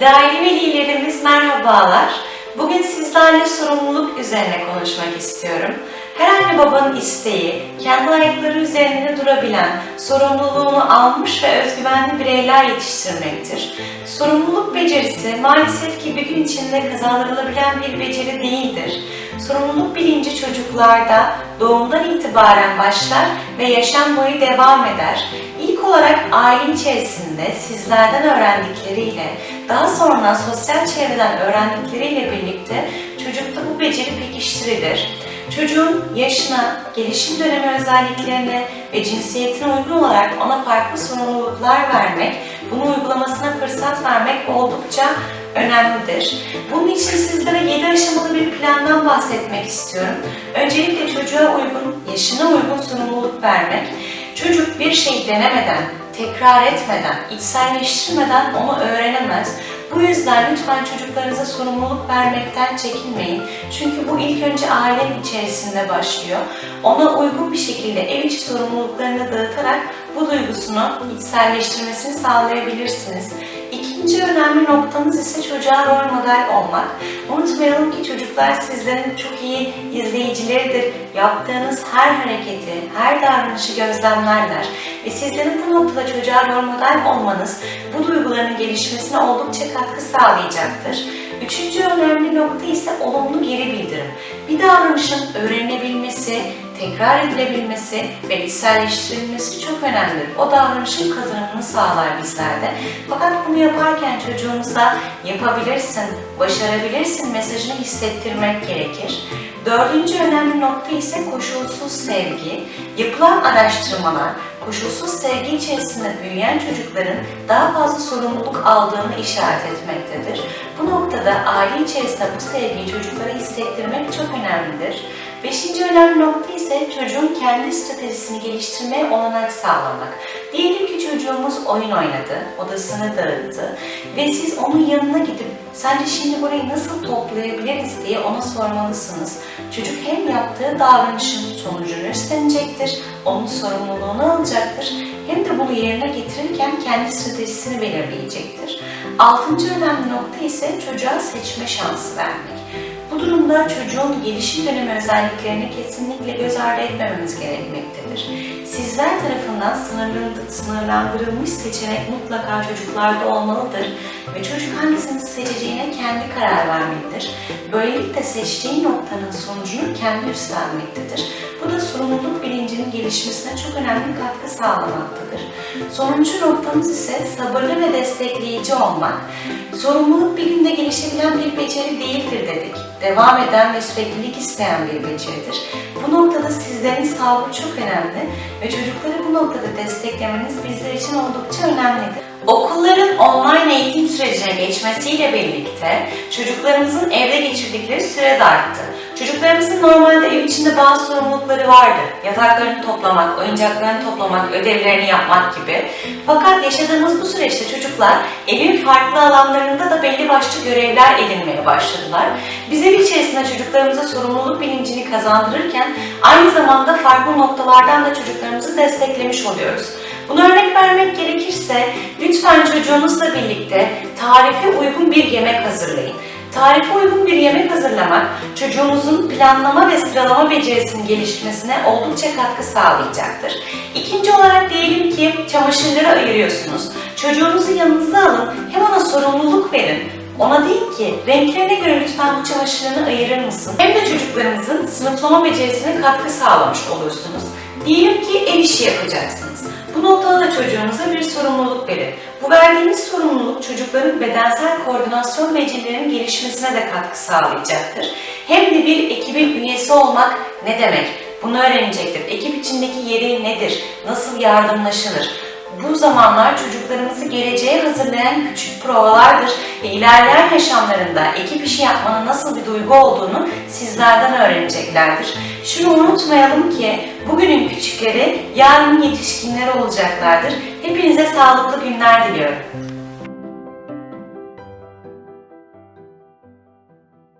Değerli velilerimiz merhabalar. Bugün sizlerle sorumluluk üzerine konuşmak istiyorum. Her anne babanın isteği, kendi ayakları üzerinde durabilen, sorumluluğunu almış ve özgüvenli bireyler yetiştirmektir. Sorumluluk becerisi maalesef ki bir gün içinde kazandırılabilen bir beceri değildir. Sorumluluk bilinci çocuklarda doğumdan itibaren başlar ve yaşam boyu devam eder. İlk olarak aile içerisinde sizlerden öğrendikleriyle, daha sonra sosyal çevreden öğrendikleriyle birlikte çocukta bu beceri pekiştirilir. Çocuğun yaşına, gelişim dönemi özelliklerine ve cinsiyetine uygun olarak ona farklı sorumluluklar vermek, bunu uygulamasına fırsat vermek oldukça önemlidir. Bunun için sizlere 7 aşamalı bir plandan bahsetmek istiyorum. Öncelikle çocuğa uygun, yaşına uygun sorumluluk vermek. Çocuk bir şey denemeden, tekrar etmeden, içselleştirmeden onu öğrenemez. Bu yüzden lütfen çocuklarınıza sorumluluk vermekten çekinmeyin. Çünkü bu ilk önce ailenin içerisinde başlıyor. Ona uygun bir şekilde ev içi sorumluluklarını dağıtarak bu duygusunu içselleştirmesini sağlayabilirsiniz. İkinci önemli noktamız ise çocuğa rol model olmak. Unutmayalım ki çocuklar sizlerin çok iyi izleyicileridir. Yaptığınız her hareketi, her davranışı gözlemlerler. Ve sizlerin bu noktada çocuğa rol model olmanız bu duyguların gelişmesine oldukça katkı sağlayacaktır. Üçüncü önemli nokta ise olumlu geri bildirim. Bir davranışın öğrenilebilmesi, tekrar edilebilmesi ve içselleştirilmesi çok önemlidir. O davranışın kazanımını sağlar bizlerde. Fakat bunu yaparken çocuğumuza yapabilirsin, başarabilirsin mesajını hissettirmek gerekir. Dördüncü önemli nokta ise koşulsuz sevgi. Yapılan araştırmalar koşulsuz sevgi içerisinde büyüyen çocukların daha fazla sorumluluk aldığını işaret etmektedir. Noktada aile içerisinde bu sevgiyi çocuklara hissettirmek çok önemlidir. Beşinci önemli nokta ise çocuğun kendi stratejisini geliştirmeye olanak sağlamak. Diyelim ki çocuğumuz oyun oynadı, odasını dağıttı ve siz onun yanına gidip sence şimdi burayı nasıl toplayabiliriz diye ona sormalısınız. Çocuk hem yaptığı davranışın sonucunu üstlenecektir, onun sorumluluğunu alacaktır hem de bunu yerine getirirken kendi stratejisini belirleyecektir. Altıncı önemli nokta ise çocuğa seçme şansı vermek. Bu durumda çocuğun gelişim dönemi özelliklerini kesinlikle göz ardı etmememiz gerekmektedir. Sizler tarafından sınırlandırılmış seçenek mutlaka çocuklarda olmalıdır ve çocuk hangisini seçeceğine kendi karar vermelidir. Böylelikle seçtiği noktanın sonucunu kendi üstlenmektedir. Bu da sorumluluk bilincinin gelişmesine çok önemli katkı sağlamaktadır. Sonuncu noktamız ise sabırlı ve destekleyici olmak. Sorumluluk bir günde gelişebilen bir beceri değildir dedik. Devam eden ve süreklilik isteyen bir beceridir. Bu noktada sizlerin sabrı çok önemli ve çocukları bu noktada desteklemeniz bizler için oldukça önemlidir. Okulların online eğitim sürecine geçmesiyle birlikte çocuklarımızın evde geçirdikleri süre de arttı. Çocuklarımızın normalde ev içinde bazı sorumlulukları vardı. Yataklarını toplamak, oyuncaklarını toplamak, ödevlerini yapmak gibi. Fakat yaşadığımız bu süreçte çocuklar evin farklı alanlarında da belli başlı görevler edinmeye başladılar. Biz ev içerisinde çocuklarımıza sorumluluk bilincini kazandırırken aynı zamanda farklı noktalardan da çocuklarımızı desteklemiş oluyoruz. Bunu örnek vermek gerekirse lütfen çocuğunuzla birlikte tarife uygun bir yemek hazırlayın. Tarife uygun bir yemek hazırlamak çocuğumuzun planlama ve sıralama becerisinin gelişmesine oldukça katkı sağlayacaktır. İkinci olarak diyelim ki çamaşırları ayırıyorsunuz. Çocuğunuzu yanınıza alın, hem ona sorumluluk verin. Ona deyin ki renklerine göre lütfen bu çamaşırlarını ayırır mısın? Hem de çocuklarınızın sınıflama becerisine katkı sağlamış olursunuz. Diyelim ki ev işi yapacaksınız. Bu noktada da çocuğunuza Bu verdiğiniz sorumluluk çocukların bedensel koordinasyon becerilerinin gelişmesine de katkı sağlayacaktır. Hem de bir ekibin üyesi olmak ne demek? Bunu öğrenecektir. Ekip içindeki yeri nedir? Nasıl yardımlaşılır? Bu zamanlar çocuklarımızı geleceğe hazırlayan küçük provalardır ve ilerleyen yaşamlarında ekip işi yapmanın nasıl bir duygu olduğunu sizlerden öğreneceklerdir. Şunu unutmayalım ki bugünün küçükleri yarın yetişkinler olacaklardır. Hepinize sağlıklı günler diliyorum.